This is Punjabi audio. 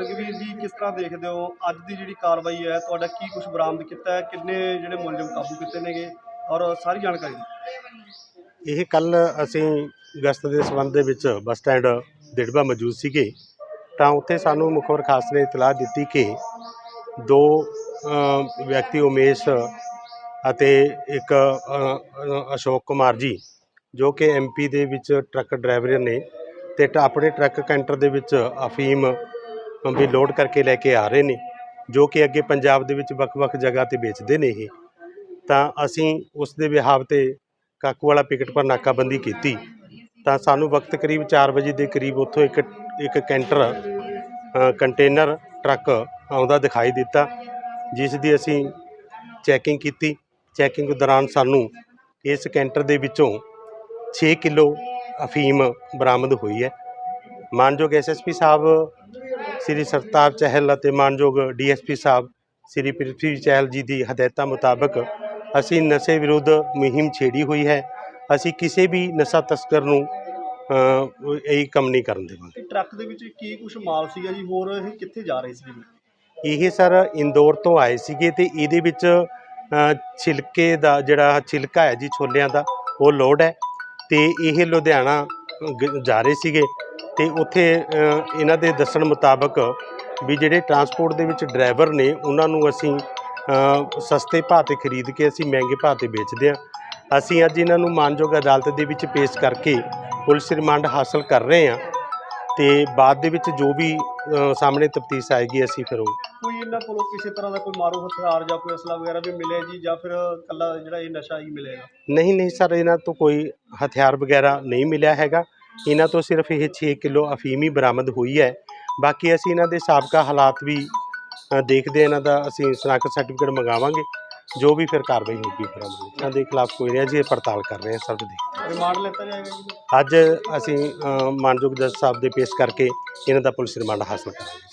ਰਘਵੀਰ ਜੀ ਕਿਸ ਤਰ੍ਹਾਂ ਦੇਖਦੇ ਹੋ? ਅੱਜ ਦੀ ਜਿਹੜੀ ਕਾਰਵਾਈ ਹੈ, ਤੁਹਾਡਾ ਕੀ ਕੁਝ ਬਰਾਮਦ ਕੀਤਾ ਹੈ? ਕਿੰਨੇ ਜਿਹੜੇ ਮੁਲਜ਼ਮ ਕਾਬੂ ਕੀਤੇ ਨੇਗੇ? ਔਰ ਸਾਰੀ ਜਾਣਕਾਰੀ ਇਹ ਕੱਲ ਅਸੀਂ ਗਸਤ ਦੇ ਸੰਬੰਧ ਦੇ ਵਿੱਚ ਬੱਸ ਸਟੈਂਡ ਦਿੜਬਾ ਮੌਜੂਦ ਸੀਗੇ। ਤਾਂ ਉੱਥੇ ਸਾਨੂੰ ਮੁਖਬਰ ਖਾਸ ਨੇ ਇਤਲਾਹ ਦਿੱਤੀ ਕਿ ਦੋ ਵਿਅਕਤੀ ਉਮੇਸ਼ ਅਤੇ ਇੱਕ ਅਸ਼ੋਕ ਕੁਮਾਰ ਜੀ, ਜੋ ਕਿ ਐਮਪੀ ਦੇ ਵਿੱਚ ਟਰੱਕ ਡਰਾਈਵਰ ਨੇ ਤੇ ਟ- ਆਪਣੇ ਟਰੱਕ ਕੈਂਟਰ ਦੇ ਵਿੱਚ ਅਫੀਮ ਵੀ ਲੋਡ ਕਰਕੇ ਲੈ ਕੇ ਆ ਰਹੇ ਨੇ, ਜੋ ਕਿ ਅੱਗੇ ਪੰਜਾਬ ਦੇ ਵਿੱਚ ਵੱਖ-ਵੱਖ ਜਗ੍ਹਾ ਤੇ ਵੇਚਦੇ ਨੇ ਇਹ। ਤਾਂ ਅਸੀਂ ਉਸ ਦੇ ਵਿਹਾਵ ਤੇ ਕਾਕੂ ਵਾਲਾ ਪਿਕਟ ਪਰ ਨਾਕਾਬੰਦੀ ਕੀਤੀ। ਤਾਂ ਸਾਨੂੰ ਵਕਤ ਕਰੀਬ 4 ਵਜੇ ਦੇ ਕਰੀਬ ਉੱਥੋਂ ਇੱਕ ਇੱਕ ਕੈਂਟਰ ਕੰਟੇਨਰ ਟਰੱਕ ਆਉਂਦਾ ਦਿਖਾਈ ਦਿੱਤਾ, ਜਿਸ ਦੀ ਅਸੀਂ ਚੈਕਿੰਗ ਕੀਤੀ। ਚੈਕਿੰਗ ਦੌਰਾਨ ਸਾਨੂੰ ਇਸ ਕੈਂਟਰ ਦੇ ਵਿੱਚੋਂ 6 ਕਿਲੋ ਅਫੀਮ ਬਰਾਮਦ ਹੋਈ ਹੈ। ਮਾਨਯੋਗ ਐਸਐਸਪੀ ਸਾਹਿਬ ਸ੍ਰੀ ਸਰਤਾਜ ਚਹਿਲ ਅਤੇ ਮਾਨਯੋਗ ਡੀਐਸਪੀ ਸਾਹਿਬ ਸ੍ਰੀ ਪ੍ਰਿਥਵੀ ਚਹਿਲ ਜੀ ਦੀ ਹਦਾਇਤਾਂ ਮੁਤਾਬਕ ਅਸੀਂ ਨਸ਼ੇ ਵਿਰੁੱਧ ਮੁਹਿੰਮ ਛੇੜੀ ਹੋਈ ਹੈ। ਅਸੀਂ ਕਿਸੇ ਵੀ ਨਸ਼ਾ ਤਸਕਰ ਨੂੰ ਇਹ ਕੰਮ ਨਹੀਂ ਕਰਨ ਦੇਵਾਂਗੇ। ਟਰੱਕ ਦੇ ਵਿੱਚ ਕੀ ਕੁਝ ਮਾਲ ਸੀਗਾ ਜੀ? ਹੋਰ ਇਹ ਕਿੱਥੇ ਜਾ ਰਹੇ ਸੀ ਇਹ ਸਰ ਇੰਦੌਰ ਤੋਂ ਆਏ ਸੀਗੇ ਤੇ ਇਹਦੇ ਵਿੱਚ ਛਿਲਕੇ ਦਾ ਜਿਹੜਾ ਛਿਲਕਾ ਹੈ ਜੀ ਛੋਲਿਆਂ ਦਾ ਉਹ ਲੋਡ ਹੈ ਤੇ ਇਹ ਲੁਧਿਆਣਾ ਜਾ ਰਹੇ ਸੀਗੇ। ਤੇ ਉੱਥੇ ਇਹਨਾਂ ਦੇ ਦੱਸਣ ਮੁਤਾਬਕ ਵੀ ਜਿਹੜੇ ਟਰਾਂਸਪੋਰਟ ਦੇ ਵਿੱਚ ਡਰਾਈਵਰ ਨੇ ਉਹਨਾਂ ਨੂੰ ਅਸੀਂ ਸਸਤੇ ਭਾਅ ਤੇ ਖਰੀਦ ਕੇ ਅਸੀਂ ਮਹਿੰਗੇ ਭਾਅ ਤੇ ਵੇਚਦੇ ਹਾਂ। ਅਸੀਂ ਅੱਜ ਇਹਨਾਂ ਨੂੰ ਮਾਨਯੋਗ ਅਦਾਲਤ ਦੇ ਵਿੱਚ ਪੇਸ਼ ਕਰਕੇ ਪੁਲਿਸ ਰਿਮਾਂਡ ਹਾਸਲ ਕਰ ਰਹੇ ਹਾਂ ਤੇ ਬਾਅਦ ਦੇ ਵਿੱਚ ਜੋ ਵੀ ਸਾਹਮਣੇ ਤਫਤੀਸ਼ ਆਏਗੀ ਅਸੀਂ ਫਿਰ ਉਹ ਕੋਈ ਇਹਨਾਂ ਕੋਲੋਂ ਕਿਸੇ ਤਰ੍ਹਾਂ ਦਾ ਕੋਈ ਮਾਰੂ ਹਥਿਆਰ ਜਾਂ ਕੋਈ ਅਸਲਾ ਵਗੈਰਾ ਵੀ ਮਿਲਿਆ ਜੀ ਜਾਂ ਫਿਰ ਕੱਲਾ ਜਿਹੜਾ ਇਹ ਨਸ਼ਾ ਹੀ ਮਿਲੇਗਾ? ਨਹੀਂ ਨਹੀਂ ਸਰ ਇਹਨਾਂ ਤੋਂ ਕੋਈ ਹਥਿਆਰ ਵਗੈਰਾ ਨਹੀਂ ਮਿਲਿਆ ਹੈਗਾ। ਇਹਨਾਂ ਤੋਂ ਸਿਰਫ ਇਹ 6 ਕਿਲੋ ਅਫੀਮ ਹੀ ਬਰਾਮਦ ਹੋਈ ਹੈ। ਬਾਕੀ ਅਸੀਂ ਇਹਨਾਂ ਦੇ ਸਾਬਕਾ ਹਾਲਾਤ ਵੀ ਦੇਖਦੇ ਇਹਨਾਂ ਦਾ ਅਸੀਂ ਸ਼ਨਾਖਤ ਸਰਟੀਫਿਕੇਟ ਮੰਗਾਵਾਂਗੇ। ਜੋ ਵੀ ਫਿਰ ਕਾਰਵਾਈ ਹੋਊਗੀ ਫਿਰ ਅਮਲ। ਇਹਨਾਂ ਦੇ ਖਿਲਾਫ ਕੋਈ ਨਹੀਂ ਹੈ ਜੀ ਇਹ ਪੜਤਾਲ ਕਰ ਰਹੇ ਹਾਂ ਸਭ ਦੀ। ਰਿਮਾਂਡ ਲੈਤਾ ਜਾਏਗਾ ਅੱਜ ਅਸੀਂ ਮਾਨਯੋਗ ਜੱਜ ਸਾਹਿਬ ਦੇ ਪੇਸ਼ ਕਰਕੇ ਇਹਨਾਂ ਦਾ ਪੁਲਿਸ ਰਿਮਾਂਡ ਹਾਸਲ ਕਰਾਂਗੇ।